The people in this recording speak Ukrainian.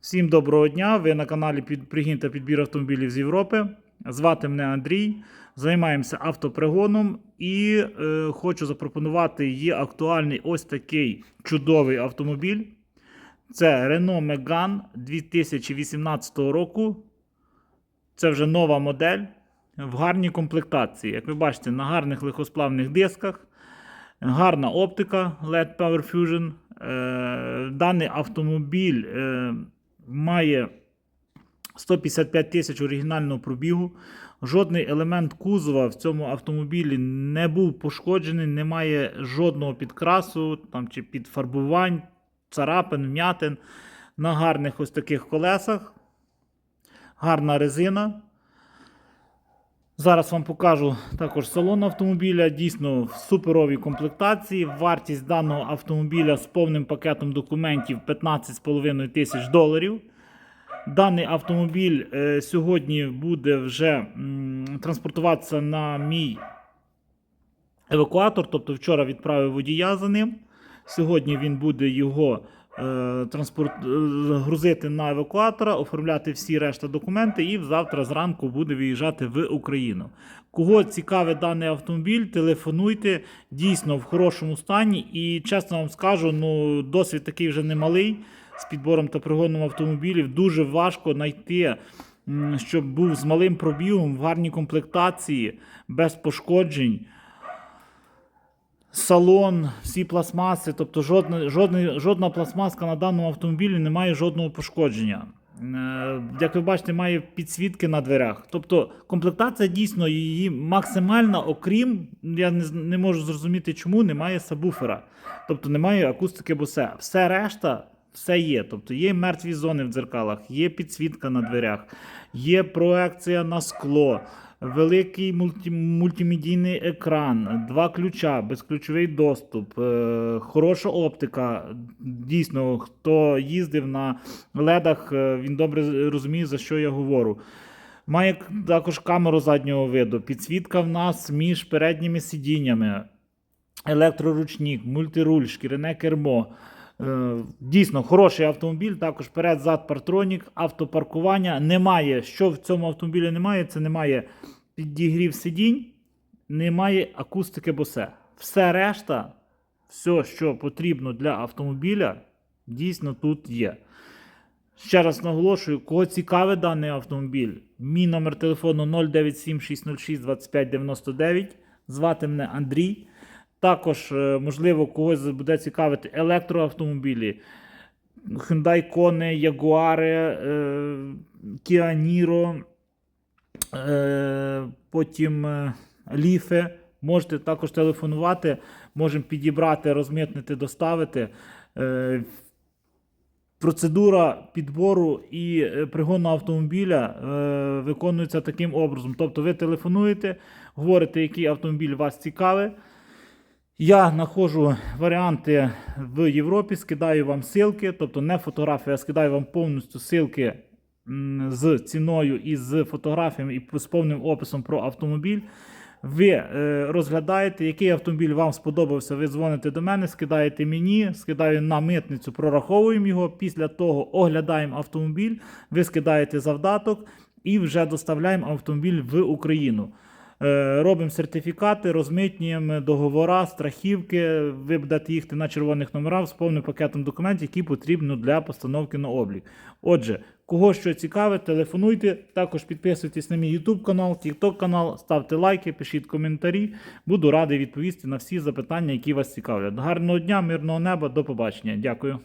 Всім доброго дня! Ви на каналі пригін та підбір автомобілів з Європи. Звати мене Андрій. Займаємося автопригоном і е, хочу запропонувати є актуальний ось такий чудовий автомобіль. Це Renault Megane 2018 року. Це вже нова модель в гарній комплектації. Як ви бачите, на гарних легкосплавних дисках, гарна оптика LED Power Fusion. Е, Даний автомобіль е, має 155 тисяч оригінального пробігу. Жодний елемент кузова в цьому автомобілі не був пошкоджений, немає жодного підкрасу там, чи підфарбувань, царапин, м'ятин на гарних ось таких колесах. Гарна резина. Зараз вам покажу також салон автомобіля. Дійсно в суперовій комплектації. Вартість даного автомобіля з повним пакетом документів 15,5 тисяч доларів. Даний автомобіль е, сьогодні буде вже транспортуватися на мій евакуатор. Тобто вчора відправив водія за ним. Сьогодні він буде його транспорт, е, грузити на евакуатора, оформляти всі решта документи і завтра зранку буде виїжджати в Україну. Кого цікавить даний автомобіль, телефонуйте дійсно в хорошому стані. І чесно вам скажу, ну досвід такий вже немалий з підбором та пригоном автомобілів. Дуже важко знайти, щоб був з малим пробігом, в гарній комплектації, без пошкоджень. Салон, всі пластмаси, тобто жодна, жодна, жодна пластмаска на даному автомобілі не має жодного пошкодження. Е, Як ви бачите, має підсвітки на дверях. Тобто комплектація дійсно її максимальна, окрім, я не, не можу зрозуміти, чому немає сабвуфера. Тобто немає акустики босе. Все решта, все є. Тобто є мертві зони в дзеркалах, є підсвітка на дверях, є проекція на скло. Великий мульті, мультимедійний екран, два ключа, безключовий доступ, е, хороша оптика. Дійсно, хто їздив на ледах, е, він добре розуміє, за що я говорю. Має також камеру заднього виду. Підсвітка в нас між передніми сидіннями, електроручник, мультируль, шкіряне кермо. Е, Дійсно, хороший автомобіль, також перед-зад партронік, автопаркування. Немає, що в цьому автомобілі немає, це немає підігрів сидінь, немає акустики босе. Все решта, все, що потрібно для автомобіля, дійсно тут є. Ще раз наголошую, кого цікавить даний автомобіль, мій номер телефону 097 606 2599. Звати мене Андрій. Також, е, можливо, когось буде цікавити електроавтомобілі, Hyundai Kona, Jaguar, е, Kia Niro, е, потім Ліфи. Можете також телефонувати, можемо підібрати, розмитнити, доставити. Процедура підбору і пригону автомобіля виконується таким образом. Тобто ви телефонуєте, говорите, який автомобіль вас цікавить. Я знаходжу варіанти в Європі, скидаю вам ссылки, тобто не фотографії, а скидаю вам повністю ссылки м, з ціною і з фотографіями і з повним описом про автомобіль. Ви е, розглядаєте, який автомобіль вам сподобався, ви дзвоните до мене, скидаєте мені, скидаю на митницю, прораховуємо його. Після того оглядаємо автомобіль, ви скидаєте завдаток і вже доставляємо автомобіль в Україну. Е, Робимо сертифікати, розмитнюємо договора, страхівки. Ви будете їхати на червоних номерах з повним пакетом документів, які потрібно для постановки на облік. Отже, кого що цікавить, телефонуйте. Також підписуйтесь на мій YouTube канал, TikTok канал, ставте лайки, пишіть коментарі. Буду радий відповісти на всі запитання, які вас цікавлять. Гарного дня, мирного неба, до побачення. Дякую.